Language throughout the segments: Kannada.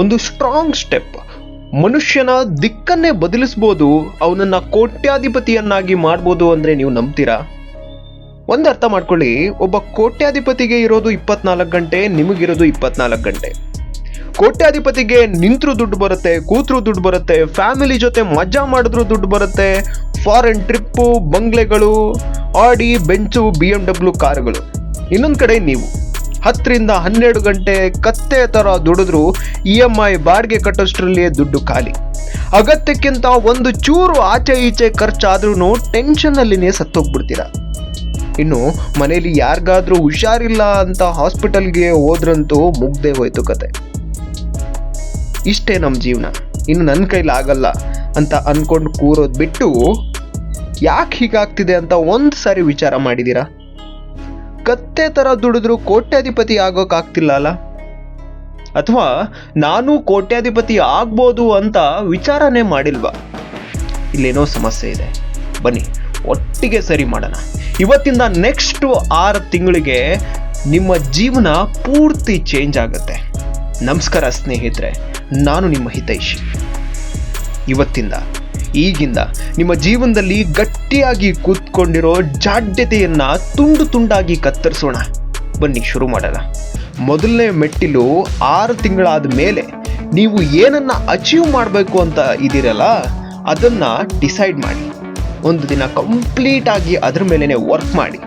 ಒಂದು ಸ್ಟ್ರಾಂಗ್ ಸ್ಟೆಪ್ ಮನುಷ್ಯನ ದಿಕ್ಕನ್ನೇ ಬದಲಿಸ್ಬೋದು, ಅವನನ್ನ ಕೋಟ್ಯಾಧಿಪತಿಯನ್ನಾಗಿ ಮಾಡ್ಬೋದು ಅಂದ್ರೆ ನೀವು ನಂಬ್ತೀರಾ? ಒಂದು ಅರ್ಥ ಮಾಡ್ಕೊಳ್ಳಿ, ಒಬ್ಬ ಕೋಟ್ಯಾಧಿಪತಿಗೆ ಇರೋದು ಇಪ್ಪತ್ನಾಲ್ಕು ಗಂಟೆ, ನಿಮಗಿರೋದು ಇಪ್ಪತ್ನಾಲ್ಕು ಗಂಟೆ. ಕೋಟ್ಯಾಧಿಪತಿಗೆ ನಿಂತರೂ ದುಡ್ಡು ಬರುತ್ತೆ, ಕೂತರೂ ದುಡ್ಡು ಬರುತ್ತೆ, ಫ್ಯಾಮಿಲಿ ಜೊತೆ ಮಜಾ ಮಾಡಿದ್ರು ದುಡ್ಡು ಬರುತ್ತೆ ಫಾರಿನ್ ಟ್ರಿಪ್ಪು ಬಂಗ್ಲೆಗಳು, ಆಡಿ, ಬೆಂಚು ಬಿ ಎಂ ಡಬ್ಲ್ಯೂ ಕಾರುಗಳು ಇನ್ನೊಂದು ಕಡೆ ನೀವು. ಹತ್ತರಿಂದ ಹನ್ನೆರಡು ಗಂಟೆ ಕತ್ತೆ ಥರ ದುಡಿದ್ರು ಇ ಎಂ ಐ ಬಾಡಿಗೆ ಕಟ್ಟೋಷ್ಟರಲ್ಲಿಯೇ ದುಡ್ಡು ಖಾಲಿ. ಅಗತ್ಯಕ್ಕಿಂತ ಒಂದು ಚೂರು ಆಚೆ ಈಚೆ ಖರ್ಚಾದ್ರೂ ಟೆನ್ಷನ್ನಲ್ಲಿನೇ ಸತ್ತೋಗ್ಬಿಡ್ತೀರಾ. ಇನ್ನು ಮನೇಲಿ ಯಾರಿಗಾದ್ರೂ ಹುಷಾರಿಲ್ಲ ಅಂತ ಹಾಸ್ಪಿಟಲ್ಗೆ ಹೋದ್ರಂತೂ ಮುಗ್ದೇ ಹೋಯ್ತು ಕತೆ. ಇಷ್ಟೇ ನಮ್ಮ ಜೀವನ, ಇನ್ನು ನನ್ನ ಕೈಲಿ ಆಗಲ್ಲ ಅಂತ ಅಂದ್ಕೊಂಡು ಕೂರೋದು ಬಿಟ್ಟು ಯಾಕೆ ಹೀಗಾಗ್ತಿದೆ ಅಂತ ಒಂದು ಸಾರಿ ವಿಚಾರ ಮಾಡಿದೀರಾ? ಕತ್ತೆ ತರ ದುಡಿದ್ರು ಕೋಟ್ಯಾಧಿಪತಿ ಆಗೋಕ್ಕಾಗ್ತಿಲ್ಲ ಅಲ್ಲ? ಅಥವಾ ನಾನು ಕೋಟ್ಯಾಧಿಪತಿ ಆಗ್ಬೋದು ಅಂತ ವಿಚಾರನೇ ಮಾಡಿಲ್ವಾ? ಇಲ್ಲೇನೋ ಸಮಸ್ಯೆ ಇದೆ. ಬನ್ನಿ, ಒಟ್ಟಿಗೆ ಸರಿ ಮಾಡೋಣ. ಇವತ್ತಿಂದ ನೆಕ್ಸ್ಟ್ ಆರು ತಿಂಗಳಿಗೆ ನಿಮ್ಮ ಜೀವನ ಪೂರ್ತಿ ಚೇಂಜ್ ಆಗುತ್ತೆ. ನಮಸ್ಕಾರ ಸ್ನೇಹಿತರೆ, ನಾನು ನಿಮ್ಮ ಹಿತೈಷಿ. ಇವತ್ತಿಂದ ಈಗಿಂದ ನಿಮ್ಮ ಜೀವನದಲ್ಲಿ ಗಟ್ಟಿಯಾಗಿ ಕೂತ್ಕೊಂಡಿರೋ ಜಾಡ್ಯತೆಯನ್ನು ತುಂಡು ತುಂಡಾಗಿ ಕತ್ತರಿಸೋಣ. ಬನ್ನಿ ಶುರು ಮಾಡೋಣ. ಮೊದಲನೇ ಮೆಟ್ಟಿಲು ಆರು ತಿಂಗಳಾದ ಮೇಲೆ ನೀವು ಏನನ್ನು ಅಚೀವ್ ಮಾಡಬೇಕು ಅಂತ ಇದ್ದೀರಲ್ಲ, ಅದನ್ನು ಡಿಸೈಡ್ ಮಾಡಿ. ಒಂದು ದಿನ ಕಂಪ್ಲೀಟಾಗಿ ಅದ್ರ ಮೇಲೇ ವರ್ಕ್ ಮಾಡಿ.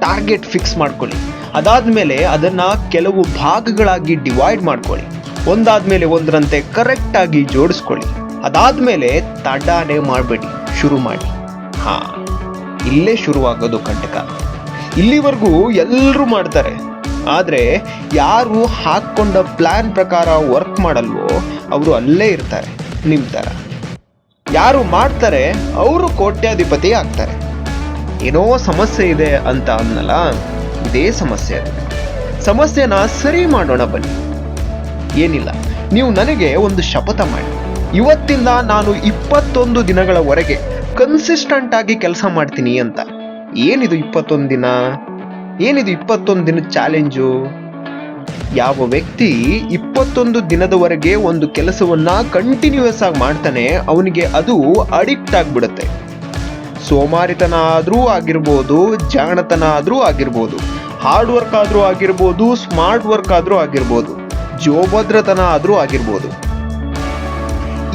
ಟಾರ್ಗೆಟ್ ಫಿಕ್ಸ್ ಮಾಡ್ಕೊಳ್ಳಿ. ಅದಾದ ಮೇಲೆ ಅದನ್ನು ಕೆಲವು ಭಾಗಗಳಾಗಿ ಡಿವೈಡ್ ಮಾಡ್ಕೊಳ್ಳಿ. ಒಂದಾದ ಮೇಲೆ ಒಂದರಂತೆ ಕರೆಕ್ಟಾಗಿ ಜೋಡಿಸ್ಕೊಳ್ಳಿ. ಅದಾದ್ಮೇಲೆ ತಡಾನೆ ಮಾಡಬೇಡಿ, ಶುರು ಮಾಡಿ. ಹಾ, ಇಲ್ಲೇ ಶುರುವಾಗೋದು ಕಂಟಕ. ಇಲ್ಲಿವರೆಗೂ ಎಲ್ಲರೂ ಮಾಡ್ತಾರೆ. ಆದರೆ ಯಾರು ಹಾಕ್ಕೊಂಡ ಪ್ಲ್ಯಾನ್ ಪ್ರಕಾರ ವರ್ಕ್ ಮಾಡಲ್ವೋ, ಅವರು ಅಲ್ಲೇ ಇರ್ತಾರೆ ನಿಮ್ಮ ಥರ. ಯಾರು ಮಾಡ್ತಾರೆ, ಅವರು ಕೋಟ್ಯಾಧಿಪತಿ ಆಗ್ತಾರೆ. ಏನೋ ಸಮಸ್ಯೆ ಇದೆ ಅಂತ ಅನ್ನಲ್ಲ ಇದೇ ಸಮಸ್ಯೆ ಅದು. ಸಮಸ್ಯೆನ ಸರಿ ಮಾಡೋಣ ಬನ್ನಿ. ಏನಿಲ್ಲ, ನೀವು ನನಗೆ ಒಂದು ಶಪಥ ಮಾಡಿ. ಇವತ್ತಿಂದ ನಾನು ಇಪ್ಪತ್ತೊಂದು ದಿನಗಳವರೆಗೆ ಕನ್ಸಿಸ್ಟೆಂಟ್ ಆಗಿ ಕೆಲಸ ಮಾಡ್ತೀನಿ ಅಂತ. ಏನಿದು ಇಪ್ಪತ್ತೊಂದು ದಿನ? ಏನಿದು ಇಪ್ಪತ್ತೊಂದು ದಿನದ ಚಾಲೆಂಜು ಯಾವ ವ್ಯಕ್ತಿ ಇಪ್ಪತ್ತೊಂದು ದಿನದವರೆಗೆ ಒಂದು ಕೆಲಸವನ್ನ ಕಂಟಿನ್ಯೂಯಸ್ ಆಗಿ ಮಾಡ್ತಾನೆ, ಅವನಿಗೆ ಅದು ಅಡಿಕ್ಟ್ ಆಗಿಬಿಡುತ್ತೆ. ಸೋಮಾರಿತನ ಆದರೂ ಆಗಿರ್ಬೋದು, ಜಾಣತನ ಆದರೂ ಆಗಿರ್ಬೋದು ಹಾರ್ಡ್ ವರ್ಕ್ ಆದರೂ ಆಗಿರ್ಬೋದು ಸ್ಮಾರ್ಟ್ ವರ್ಕ್ ಆದರೂ ಆಗಿರ್ಬೋದು, ಜೋಭದ್ರತನ ಆದರೂ ಆಗಿರ್ಬೋದು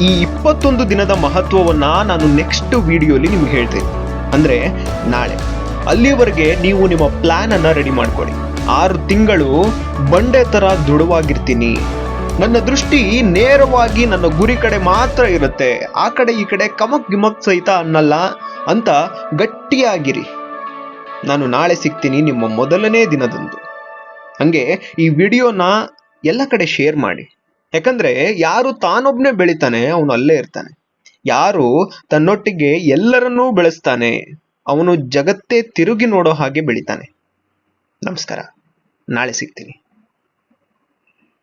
ಈ ಇಪ್ಪತ್ತೊಂದು ದಿನದ ಮಹತ್ವವನ್ನು ನಾನು ನೆಕ್ಸ್ಟ್ ವಿಡಿಯೋಲಿ ನಿಮ್ಗೆ ಹೇಳ್ತೇನೆ. ಅಂದರೆ ನಾಳೆ. ಅಲ್ಲಿವರೆಗೆ ನೀವು ನಿಮ್ಮ ಪ್ಲ್ಯಾನನ್ನು ರೆಡಿ ಮಾಡ್ಕೊಳ್ಳಿ. ಆರು ತಿಂಗಳು ಬಂಡೆ ಥರ ದೃಢವಾಗಿರ್ತೀನಿ. ನನ್ನ ದೃಷ್ಟಿ ನೇರವಾಗಿ ನನ್ನ ಗುರಿ ಕಡೆ ಮಾತ್ರ ಇರುತ್ತೆ. ಆ ಕಡೆ ಈ ಕಡೆ ಕಮಕ್ ಗಿಮಕ್ ಸಹಿತ ಅನ್ನಲ್ಲ ಅಂತ ಗಟ್ಟಿಯಾಗಿರಿ. ನಾನು ನಾಳೆ ಸಿಗ್ತೀನಿ ನಿಮ್ಮ ಮೊದಲನೇ ದಿನದಂದು. ಹಂಗೆ ಈ ವಿಡಿಯೋನ ಎಲ್ಲ ಕಡೆ ಶೇರ್ ಮಾಡಿ. ಯಾಕಂದ್ರೆ ಯಾರು ತಾನೊಬ್ನೇ ಬೆಳಿತಾನೆ, ಅವನು ಅಲ್ಲೇ ಇರ್ತಾನೆ. ಯಾರು ತನ್ನೊಟ್ಟಿಗೆ ಎಲ್ಲರನ್ನೂ ಬೆಳೆಸ್ತಾನೆ, ಅವನು ಜಗತ್ತೇ ತಿರುಗಿ ನೋಡೋ ಹಾಗೆ ಬೆಳಿತಾನೆ. ನಮಸ್ಕಾರ. ನಾಳೆ ಸಿಗ್ತೀನಿ.